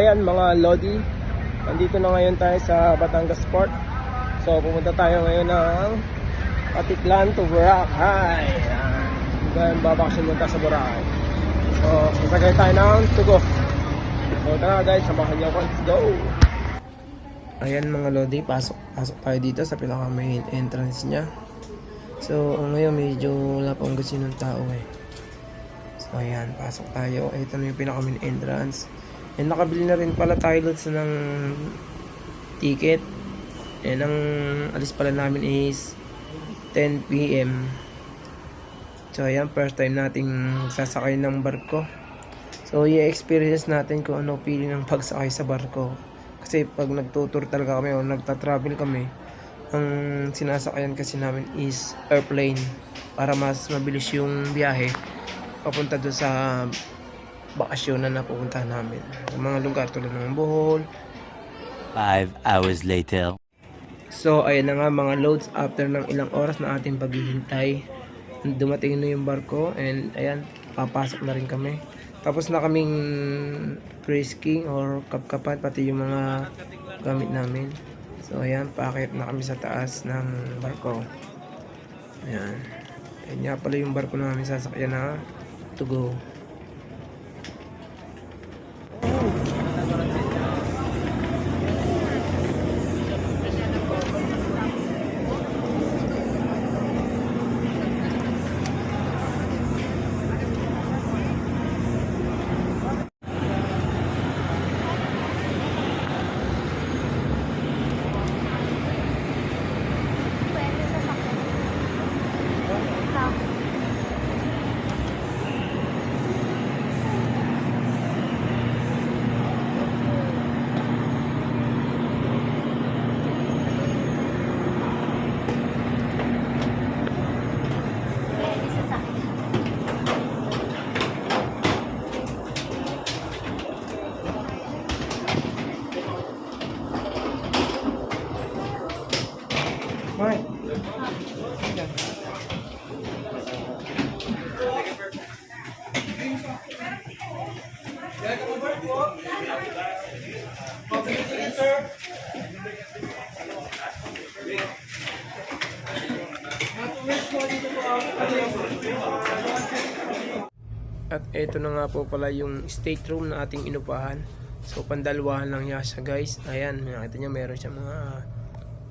ayan mga Lodi, nandito na ngayon tayo sa Batangas Port. So pumunta tayo ngayon ng Patiklan to Boracay. Then babakasyon muna sa Boracay. So sasagay tayo ng Tugo. So tara guys, samahan niyo ako. Let's go! Ayan mga Lodi, pasok, pasok tayo dito sa pinaka main entrance niya. So ngayon medyo wala pang kasi ng tao eh. So ayan, pasok tayo. Ito na yung pinaka main entrance. And nakabili na rin pala tayo sa ng ticket. And ang alis pala namin is 10pm. So ayan, first time nating sasakay ng barko. So i-experience natin kung ano feeling ng pagsakay sa barko. Kasi pag nagtutour talaga kami o nagta-travel kami, ang sinasakayan kasi namin is airplane para mas mabilis yung biyahe papunta doon sa bakasyon na napupuntahan namin. Yung mga lugar tulad ng Bohol. Five hours later. So, ayun na nga mga loads after ng ilang oras na ating paghihintay. Dumating na yung barko and ayan, papasok na rin kami. Tapos na kaming frisking or kapkapan pati yung mga gamit namin. So, ayan, paakit na kami sa taas ng barko. Ayan. Ayan nga pala yung barko namin sasakyan na to go. At ito na nga po pala yung state room na ating inupahan. So pandalwahan lang niya siya guys. Ayan, nakita niyo meron siya mga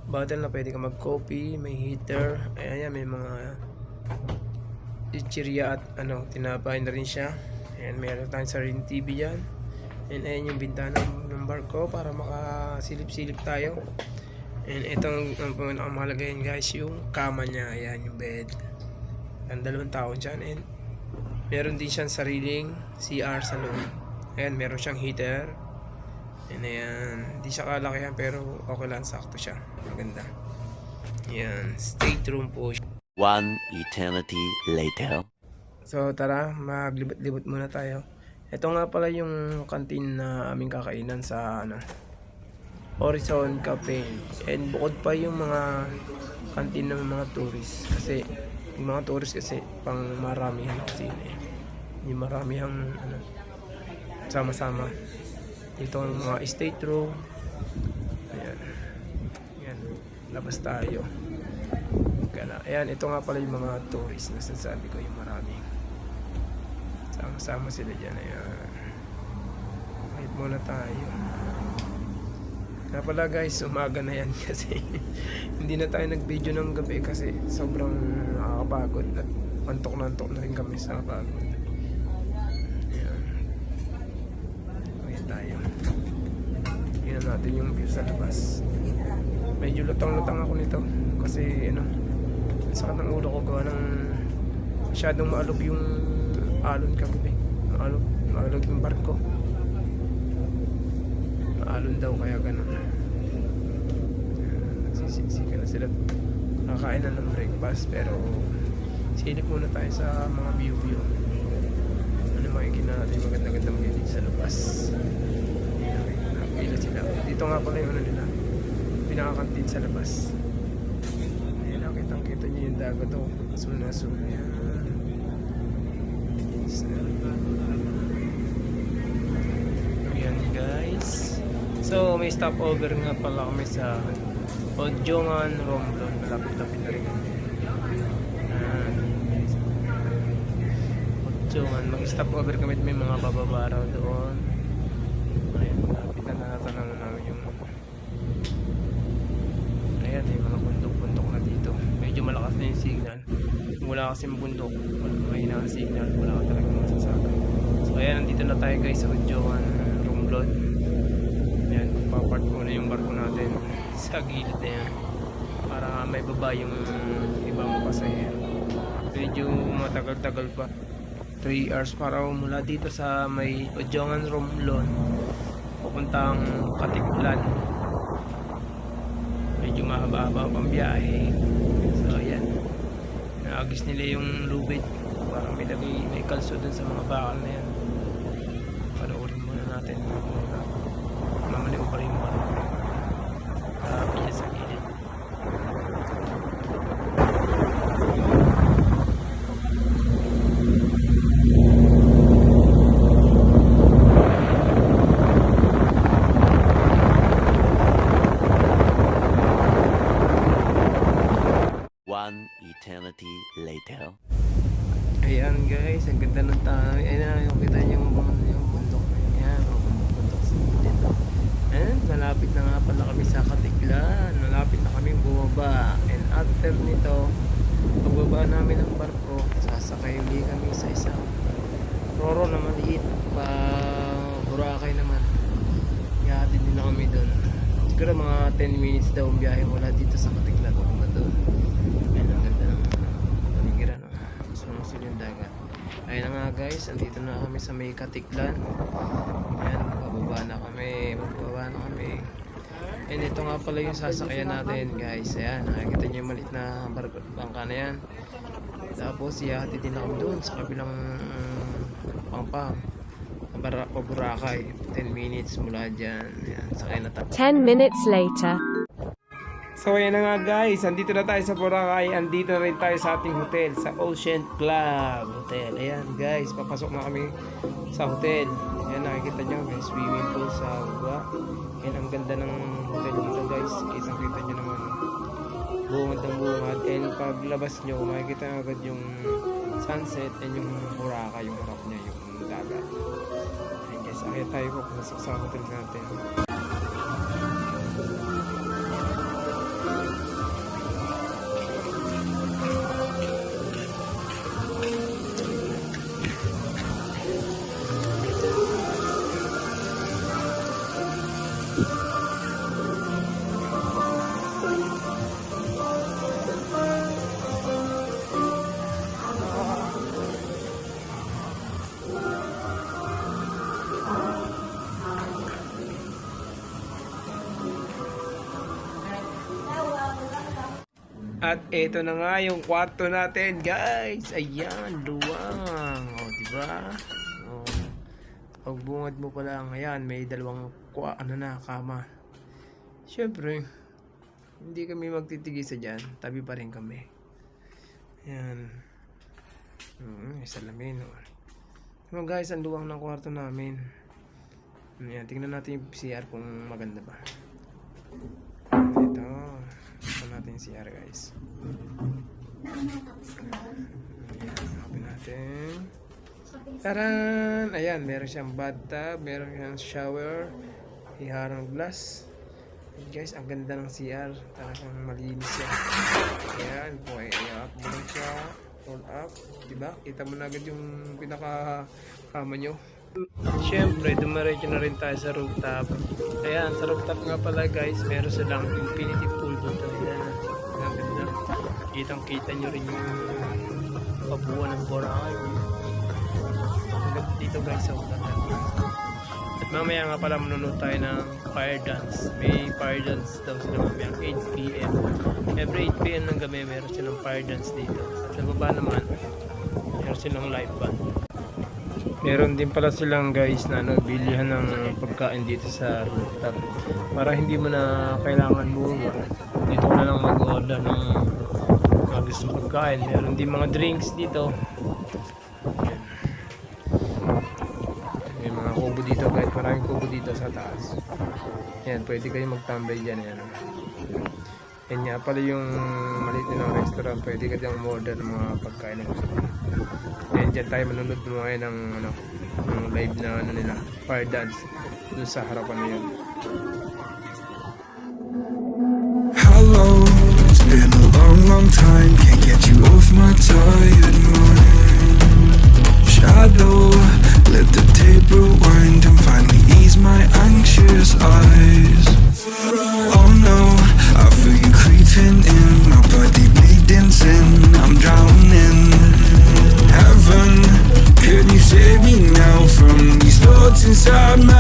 bottle na pwede ka mag-coffee, may heater, ayan yan, may mga chichirya at ano, tinapay na rin siya. Ayan, meron tayong sarili TV dyan. And ayan yung bintana ng barko para makasilip-silip tayo. And itong ang pinakamahalaga yan guys, yung kama niya, ayan yung bed. Ang dalawang tao dyan. And meron din siyang sariling CR sa loob. Ayan, meron siyang heater. Yan na yan. Hindi siya kalakihan pero okay lang. Sakto siya. Maganda. Yan. State room po siya. One eternity later. So tara, maglibot-libot muna tayo. Ito nga pala yung canteen na aming kakainan sa ano, Horizon Cafe. And bukod pa yung mga canteen ng mga tourist. Kasi yung mga tourist kasi pang maramihan kasi yun eh. Yung maramihang ano, sama-sama. Dito ang mga estate room. Ayan. Ayan. Labas tayo. Ayan, ito nga pala yung mga tourist na sinasabi ko yung marami. Sama-sama sila dyan. Ayan. Wait muna tayo. Kaya pala guys, umaga na yan kasi hindi na tayo nag-video ng gabi kasi sobrang nakakapagod at antok na antok na rin kami sa pagod. Ayan. Ayan tayo. Tingnan natin yung view sa labas. Medyo lutang-lutang ako nito kasi ano, sakit ng ulo ko gawa ng masyadong maalog yung alon kagabi. Maalog, maalog yung barko. Maalon daw kaya ganun. Nagsisiksika na sila. Nakakain na ng breakfast pero silip muna tayo sa mga view-view. Ano makikita natin maganda-ganda maginig sa labas. Nakapila sila. Dito nga pala yung ano nila. Pinakakantin sa labas. Ayan, nakitang kita niyo yung dagat oh. Asul na asul. Ayan. Yes. Ayan guys. So, may stopover nga pala kami sa Odjongan, Romblon. Malapit-lapit na rin kami. Odjongan. Mag-stopover kami at may mga bababa raw doon. Ayan, malapit na natanaw na namin yung Ayan, may mga bundok-bundok na dito. Medyo malakas na yung signal. Kung wala kasing bundok, wala mahina ang signal, wala ka talagang masasabi. So ayan, nandito na tayo guys sa Udjokan, Romblon. Ayan, papark muna yung barko natin sa gilid na yan. Para may baba yung ibang pasahero. Medyo matagal-tagal pa. 3 hours para mula dito sa may Udjokan, Romblon. Pupuntang Katiklan medyo mahaba-haba pang biyahe naagis nila yung lubid. Parang may lagay may kalso dun sa mga bakal na yan panoorin muna natin mamaliw pa rin yung barko grabe niya sa gilid One eternity later. ayan guys ang ganda ng tayo ayan yung kita niyo yung, yung bundok. Na yan Ayan, mga bundok-bundok sa gilid ayan malapit na nga pala kami sa Katiklan. Malapit na kami bumaba. And after nito pagbaba namin ng barko sasakay uli kami sa isang roro na maliit pa Boracay naman. Ihatid din na kami doon siguro mga 10 minutes daw ang biyahe mula dito sa Katiklan papunta doon ayan ang ganda ng panigiran no? sumusul yung dagat ayun na nga guys. Andito na kami sa may Katiklan. Ayan bababa na kami bababa na kami. And ito nga pala yung sasakyan natin guys. Ayan nakikita nyo yung maliit na bangka na yan. Tapos ihahatid din kami doon sa kabilang um, pampang Bara, Boracay. 10 minutes mula dyan. Ayan, sakay na tayo. 10 minutes later. So ayan na nga guys, andito na tayo sa Boracay, andito na rin tayo sa ating hotel, sa Ocean Club Hotel. Ayan guys, papasok na kami sa hotel. Ayan nakikita nyo, may swimming pool sa baba. Ayan ang ganda ng hotel dito guys, kitang kita nyo naman. Bungad ng bungad, and paglabas nyo, makikita nyo agad yung sunset and yung Boracay, yung harap niya, yung dagat. Ayan guys, akit tayo po pasok sa hotel natin. At ito na nga yung kwarto natin, guys. Ayan, luwang. O, di ba? O, pagbungad mo pa lang, ayan, may dalawang kwa, ano na, kama. Siyempre, hindi kami magtitigisa dyan. Tabi pa rin kami. Ayan. Hmm, salamin. O. Diba guys, ang luwang ng kwarto namin. Ayan, tingnan natin yung CR kung maganda ba. Yung CR guys. Ayan, open natin. Taran! Ayan, meron siyang bathtub, meron siyang shower, hiharang glass. Ayan, guys, ang ganda ng CR. Talagang malinis siya. Ayan, buhay up mo lang siya. Roll up. Diba? Kita mo na agad yung pinaka kama nyo. Siyempre, dumiretso na rin tayo sa rooftop. Ayan, sa rooftop nga pala guys, meron silang infinity Kitang kita nyo rin yung kabuuan ng Boracay. Dito guys sa rooftop. At mamaya nga pala manonood tayo ng fire dance. May fire dance daw sila mamaya 8pm. Every 8pm ng gabi meron silang fire dance dito. At sa baba naman, meron silang live band. Meron din pala silang guys na ano, bilihan ng pagkain dito sa rooftop. Para hindi mo na kailangan bumaba. Dito na lang mag-order ng gusto pagkain. Meron din mga drinks dito. May mga kubo dito guys. Maraming kubo dito sa taas. Yan, pwede kayo magtambay dyan. Yan. Yan nga pala yung maliit nilang restaurant. Pwede ka dyan umorder ng mga pagkain na gusto. Yan, dyan tayo manunod mo ngayon ng, ano, ng live na ano nila, fire dance. Doon sa harapan na yun. long, long time. Can't get you off my tired mind. Shadow, let the tape rewind And finally ease my anxious eyes. Oh no, I feel you creeping in. My body bleeding sin, I'm drowning. Heaven, can you save me now From these thoughts inside my